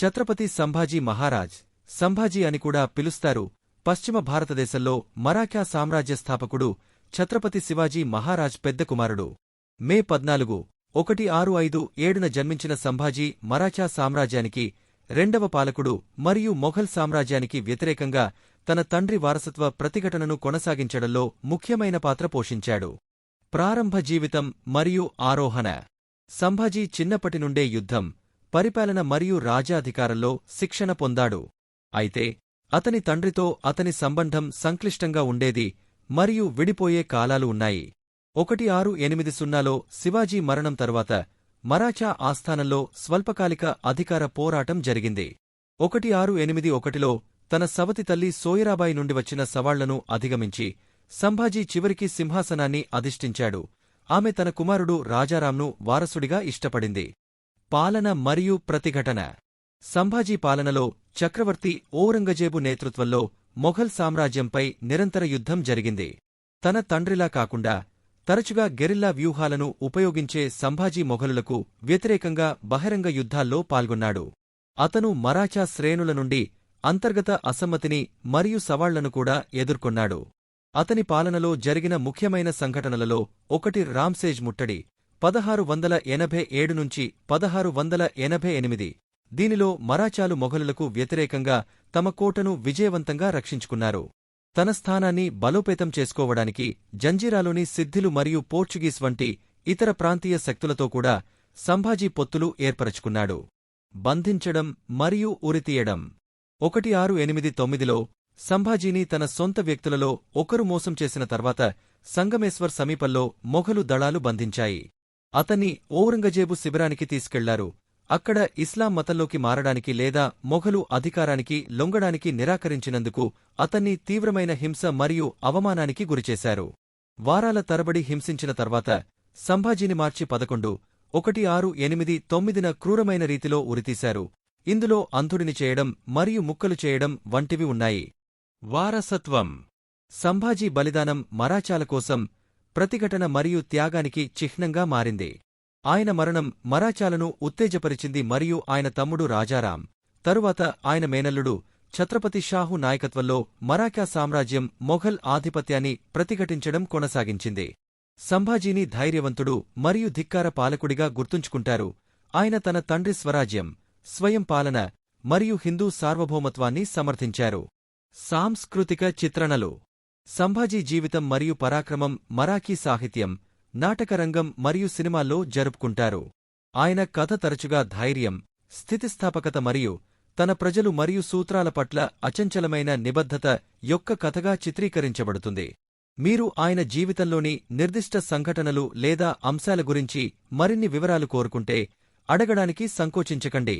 ఛత్రపతి సంభాజీ మహారాజ్ సంభాజీ అని కూడా పిలుస్తారు. పశ్చిమ భారతదేశంలో మరాఠా సామ్రాజ్య స్థాపకుడు ఛత్రపతి శివాజీ మహారాజ్ పెద్ద కుమారుడు. మే పద్నాలుగు ఒకటి ఆరు ఐదు ఏడున జన్మించిన సంభాజీ మరాఠా సామ్రాజ్యానికి రెండవ పాలకుడు మరియు మొఘల్ సామ్రాజ్యానికి వ్యతిరేకంగా తన తండ్రి వారసత్వ ప్రతిఘటనను కొనసాగించడంలో ముఖ్యమైన పాత్ర పోషించాడు. ప్రారంభ జీవితం మరియు ఆరోహణ. సంభాజీ చిన్నప్పటి నుండే యుద్ధం. పరిపాలన మరియు రాజాధికారంలో శిక్షణ పొందాడు. అయితే అతని తండ్రితో అతని సంబంధం సంక్లిష్టంగా ఉండేది మరియు విడిపోయే కాలాలు ఉన్నాయి. ఒకటి ఆరు ఎనిమిది సున్నాలో శివాజీ మరణం తరువాత మరాఠా ఆస్థానంలో స్వల్పకాలిక అధికార పోరాటం జరిగింది. ఒకటి ఆరు ఎనిమిది ఒకటిలో తన సవతి తల్లి సోయరాబాయి నుండి వచ్చిన సవాళ్ళను అధిగమించి సంభాజీ చివరికి సింహాసనాన్ని అధిష్ఠించాడు. ఆమె తన కుమారుడు రాజారాంను వారసుడిగా ఇష్టపడింది. పాలన మరియు ప్రతిఘటన. సంభాజీ పాలనలో చక్రవర్తి ఔరంగజేబు నేతృత్వంలో మొఘల్ సామ్రాజ్యంపై నిరంతర యుద్ధం జరిగింది. తన తండ్రిలా కాకుండా తరచుగా గెరిల్లా వ్యూహాలను ఉపయోగించే సంభాజీ మొఘలులకు వ్యతిరేకంగా బహిరంగ యుద్ధాల్లో పాల్గొన్నాడు. అతను మరాఠా శ్రేణుల నుండి అంతర్గత అసమ్మతిని మరియు సవాళ్ళను కూడా ఎదుర్కొన్నాడు. అతని పాలనలో జరిగిన ముఖ్యమైన సంఘటనలలో ఒకటి రామ్సేజ్ ముట్టడి పదహారు వందల ఎనభై ఏడు నుంచి పదహారు వందల ఎనభై ఎనిమిది. దీనిలో మరాచాలు మొఘలులకు వ్యతిరేకంగా తమ కోటను విజయవంతంగా రక్షించుకున్నారు. తన స్థానాన్ని బలోపేతం చేసుకోవడానికి జంజీరాలోని సిద్ధిలు మరియు పోర్చుగీస్ వంటి ఇతర ప్రాంతీయ శక్తులతో కూడా సంభాజీ పొత్తులు ఏర్పరచుకున్నాడు. బంధించడం మరియు ఉరితీయడం. ఒకటి ఆరు ఎనిమిది తొమ్మిదిలో సంభాజీని తన సొంత వ్యక్తులలో ఒకరు మోసం చేసిన తర్వాత సంగమేశ్వర్ సమీపంలో మొఘలు దళాలు బంధించాయి. అతన్ని ఔరంగజేబు శిబిరానికి తీసుకెళ్ళారు. అక్కడ ఇస్లాం మతంలోకి మారడానికి లేదా మొఘలు అధికారానికి లొంగడానికి నిరాకరించినందుకు అతన్ని తీవ్రమైన హింస మరియు అవమానానికి గురిచేశారు. వారాల తరబడి హింసించిన తర్వాత సంభాజీని మార్చి పదకొండు ఒకటి ఆరు ఎనిమిది తొమ్మిదిన క్రూరమైన రీతిలో ఉరితీశారు. ఇందులో అంధుడిని చేయడం మరియు ముక్కలు చేయడం వంటివి ఉన్నాయి. వారసత్వం. సంభాజీ బలిదానం మరాచాల కోసం ప్రతిఘటన మరియు త్యాగానికి చిహ్నంగా మారింది. ఆయన మరణం మరాచాలను ఉత్తేజపరిచింది మరియు ఆయన తమ్ముడు రాజారాం. తరువాత ఆయన మేనల్లుడు ఛత్రపతి షాహు నాయకత్వంలో మరాఠా సామ్రాజ్యం మొఘల్ ఆధిపత్యాన్ని ప్రతిఘటించడం కొనసాగించింది. సంభాజీని ధైర్యవంతుడు మరియు ధిక్కార పాలకుడిగా గుర్తుంచుకుంటారు. ఆయన తన తండ్రి స్వరాజ్యం స్వయం పాలన మరియు హిందూ సార్వభౌమత్వాన్ని సమర్థించారు. సాంస్కృతిక చిత్రణలు సంభాజీ జీవితం మరియు పరాక్రమం మరాఠీ సాహిత్యం నాటకరంగం మరియు సినిమాల్లో జరుపుకుంటారు. ఆయన కథ తరచుగా ధైర్యం స్థితిస్థాపకత మరియు తన ప్రజలు మరియు సూత్రాల పట్ల అచంచలమైన నిబద్ధత యొక్క కథగా చిత్రీకరించబడుతుంది. మీరు ఆయన జీవితంలోని నిర్దిష్ట సంఘటనలు లేదా అంశాల గురించి మరిన్ని వివరాలు కోరుకుంటే అడగడానికి సంకోచించకండి.